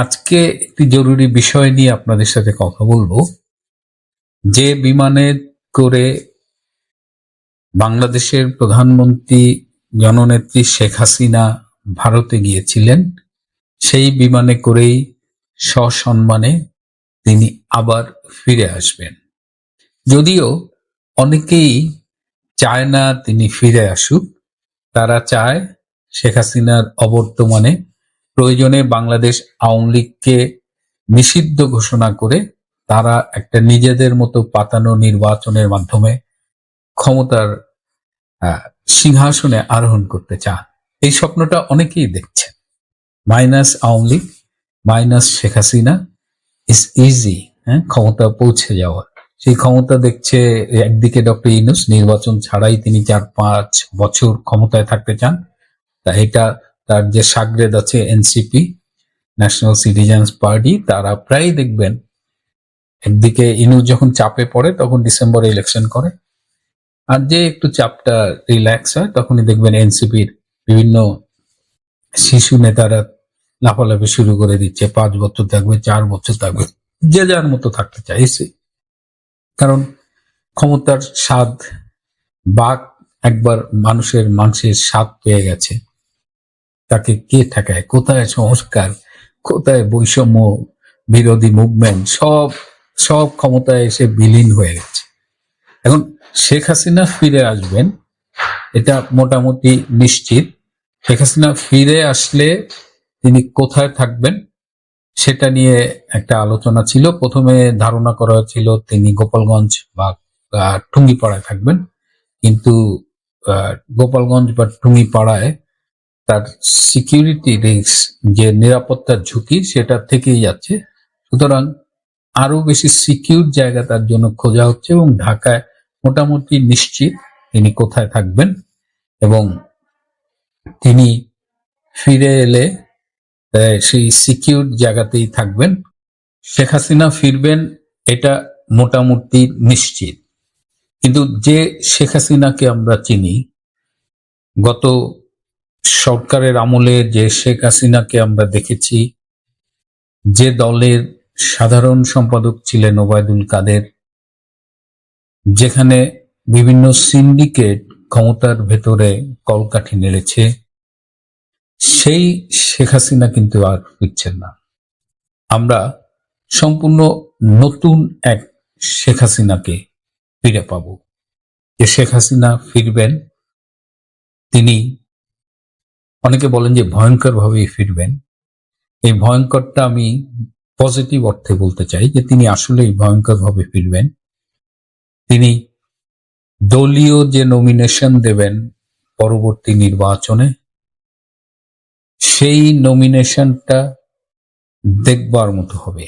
আজকে একটি জরুরি বিষয় নিয়ে আপনাদের সাথে কথা বলব। যে বিমানে করে বাংলাদেশের প্রধানমন্ত্রী জননেত্রী শেখ হাসিনা ভারতে গিয়েছিলেন, সেই বিমানে করেই সসম্মানে তিনি আবার ফিরে আসবেন। যদিও অনেকেই চায় না তিনি ফিরে আসুক, তারা চায় শেখ হাসিনার অবর্তমানে প্রয়োজনে বাংলাদেশ আওয়ামী লীগকে নিষিদ্ধ ঘোষণা করে তারা একটা নিজেদের মতো পাতানো নির্বাচনের মাধ্যমে ক্ষমতার সিংহাসনে আরোহণ করতে চান। এই স্বপ্নটা অনেকেই দেখছেন। Minus Awami League, minus Sheikh Hasina is easy হ্যাঁ ক্ষমতা পৌঁছে যাওয়ার। সেই ক্ষমতা দেখছে একদিকে ডক্টর ইনুস নির্বাচন ছাড়াই তিনি চার পাঁচ বছর ক্ষমতায় থাকতে চান। তা এটা তার যে সাগরেদ আছে এনসিপি ন্যাশনাল সিটিজেন্স পার্টি তারা প্রায় দেখবেন, একদিকে ইনুস যখন চাপে পড়ে, তখন ডিসেম্বরে ইলেকশন করে। আর যে একটু চাপটা রিল্যাক্স হয়, তখনই দেখবেন এনসিপির বিভিন্ন শিশু নেতারা লাফালাফি শুরু করে দিচ্ছে। পাঁচ বছর থাকবে, চার বছর থাকবে, যে যার মতো থাকতে চাইছে কারণ ক্ষমতার স্বাদ, বাঘ একবার মানুষের মাংসের স্বাদ পেয়ে গেছে। তাকে কে ঠেকায়? কোথায় সংস্কার? কোথায় বৈষম্য বিরোধী মুভমেন্ট সব সব ক্ষমতায় এসে বিলীন হয়ে গেছে। এখন শেখ হাসিনা ফিরে আসবেন, এটা মোটামুটি নিশ্চিত। শেখ হাসিনা ফিরে আসলে তিনি কোথায় থাকবেন সেটা নিয়ে একটা আলোচনা ছিল। প্রথমে ধারণা করা হয়েছিল তিনি গোপালগঞ্জ বা টুঙ্গিপাড়ায় থাকবেন। কিন্তু গোপালগঞ্জ বা টুঙ্গিপাড়ায় তার সিকিউরিটি রিস্ক যে নিরাপত্তার ঝুঁকি সেটা থেকেই যাচ্ছে। সুতরাং আরও বেশি সিকিউর জায়গা তার জন্য খোঁজা হচ্ছে এবং ঢাকায় মোটামুটি নিশ্চিত তিনি কোথায় থাকবেন এবং তিনি ফিরে এলে সেই সিকিউর জায়গাতেই থাকবেন। শেখ হাসিনা ফিরবেন, এটা মোটামুটি নিশ্চিত। কিন্তু যে শেখ হাসিনাকে আমরা চিনি, গত সরকারের আমলে যে শেখ হাসিনাকে আমরা দেখেছি, যে দলের সাধারণ সম্পাদক ছিলেন ওবায়দুল কাদের, যেখানে বিভিন্ন সিন্ডিকেট ক্ষমতার ভেতরে কলকাঠি নেড়েছে, সেই শেখ হাসিনা কিন্তু আর ফিরছেন না। আমরা সম্পূর্ণ নতুন এক শেখ হাসিনাকে ফিরে পাব। যে শেখ হাসিনা ফিরবেন, তিনি অনেকে বলেন যে ভয়ঙ্কর ভাবেই ফিরবেন। এই ভয়ঙ্করটা আমি পজিটিভ অর্থে বলতে চাই যে তিনি আসলেই ভয়ঙ্কর ভাবে ফিরবেন। তিনি দলীয় যে নমিনেশন দেবেন পরবর্তী নির্বাচনে, সেই নমিনেশনটা দেখবার মতো হবে।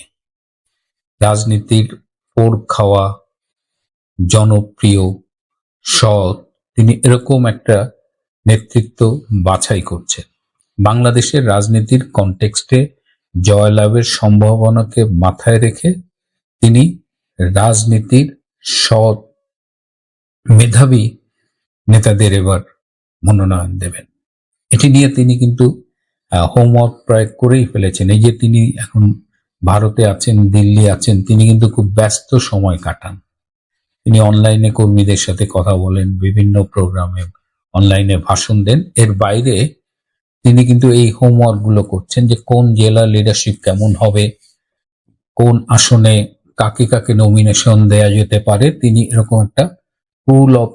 রাজনীতির পোর খাওয়া, জনপ্রিয়, সৎ, তিনি এরকম একটা নেতৃত্ব বাছাই করছেন বাংলাদেশের রাজনীতির কনটেক্সটে জয়লাভের সম্ভাবনাকে মাথায় রেখে তিনি রাজনীতির সৎ মেধাবী নেতাদের এবার মনোনয়ন দেবেন। এটি নিয়ে তিনি কিন্তু হোমওয়ার্ক প্রায় করেই ফেলেছেন। এই যে তিনি এখন ভারতে আছেন, দিল্লি আছেন, তিনি কিন্তু খুব ব্যস্ত সময় কাটান। তিনি অনলাইনে কর্মীদের সাথে কথা বলেন, বিভিন্ন প্রোগ্রামে অনলাইনে ভাষণ দেন। এর বাইরে তিনি কিন্তু এই হোমওয়ার্কগুলো করছেন যে কোন জেলা লিডারশিপ কেমন হবে, কোন আসনে কাকে কাকে নমিনেশন দেয়া যেতে পারে, তিনি এরকম একটা পুল অফ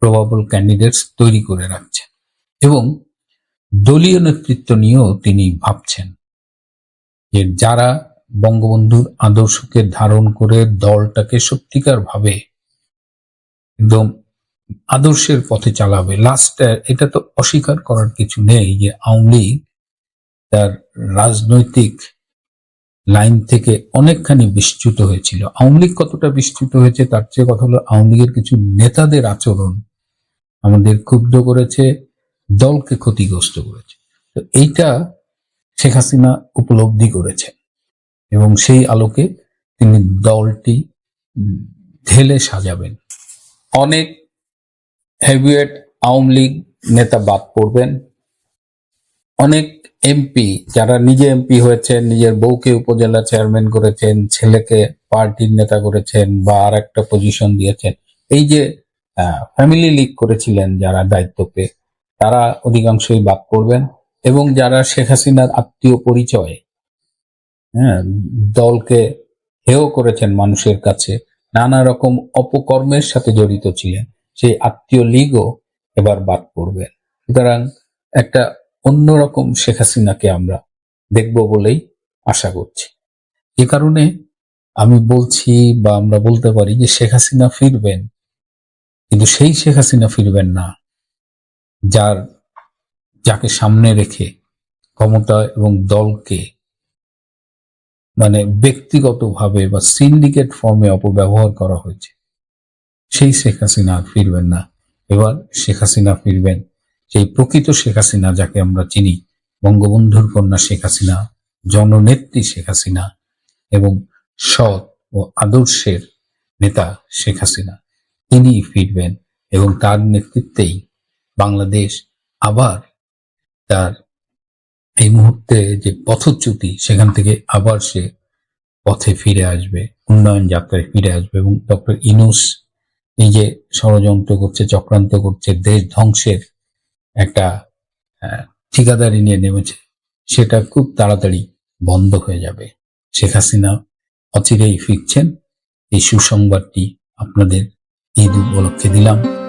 প্রবাবল ক্যান্ডিডেটস তৈরি করে রাখছেন। এবং দলীয় নেতৃত্ব নিয়েও তিনি ভাবছেন যে যারা বঙ্গবন্ধুর আদর্শকে ধারণ করে দলটাকে সত্যিকার ভাবে একদম আদর্শের পথে চালাবে। লাস্ট এটা তো অস্বীকার করার কিছু নেই যে আওয়ামী তার রাজনৈতিক লাইন থেকে অনেকখানি বিস্তৃত হয়েছিল। আওয়ামী লীগ কতটা বিস্তৃত হয়েছে তার চেয়ে কথা হলো আওয়ামী লীগের কিছু নেতাদের আচরণ আমাদের ক্ষুব্ধ করেছে, দলকে ক্ষতিগ্রস্ত করেছে। তো এইটা শেখ হাসিনা উপলব্ধি করেছেন এবং সেই আলোকে তিনি দলটি ঢেলে সাজাবেন। অনেক হেভিওয়েট আওয়ামী লীগ নেতা বাদ পড়বেন। অনেক এমপি যারা নিজে এমপি হয়েছেন, নিজের বউকে উপজেলা চেয়ারম্যান করেছেন, ছেলেকে পার্টির নেতা করেছেন বা আর একটা পজিশন দিয়েছেন। এই যে ফ্যামিলি লিগ করেছিলেন যারা দায়িত্ব পেয়ে, তারা অধিকাংশই বাদ করবেন এবং যারা শেখ হাসিনার আত্মীয় পরিচয় হ্যাঁ দলকে হেয় করেছেন মানুষের কাছে, নানা রকম অপকর্মের সাথে জড়িত ছিলেন। সেই আত্মীয় লীগও এবার বাদ পড়বেন সুতরাং একটা অন্যরকম শেখ হাসিনাকে আমরা দেখব বলেই আশা করছি। এ কারণে আমি বলছি বা আমরা বলতে পারি যে শেখ হাসিনা ফিরবেন, কিন্তু সেই শেখ হাসিনা ফিরবেন না, যার, যাকে সামনে রেখে ক্ষমতা এবং দলকে মানে ব্যক্তিগতভাবে বা সিন্ডিকেট ফর্মে অপব্যবহার করা হয়েছে। সেই শেখ হাসিনা আর ফিরবেন না। এবার শেখ হাসিনা ফিরবেন। সেই প্রকৃত শেখ হাসিনা যাকে আমরা চিনি, বঙ্গবন্ধুর কন্যা শেখ হাসিনা, জননেত্রী শেখ হাসিনা এবং সৎ ও আদর্শের নেতা শেখ হাসিনা তিনি ফিরবেন এবং তার নেতৃত্বেই বাংলাদেশ আবার তার এই মুহূর্তে যে পথচ্যুতি, সেখান থেকে আবার সে পথে ফিরে আসবে, উন্নয়ন যাত্রায় ফিরে আসবে এবং ডক্টর ইনুস যে ষড়যন্ত্র করছে, চক্রান্ত করছে, দেশ ধ্বংসের একটা ঠিকাদারি নিয়ে নেমেছে, সেটা খুব তাড়াতাড়ি বন্ধ হয়ে যাবে। শেখ হাসিনা অচিরেই ফিরছেন। এই সুসংবাদটি আপনাদের ঈদ উপলক্ষে দিলাম।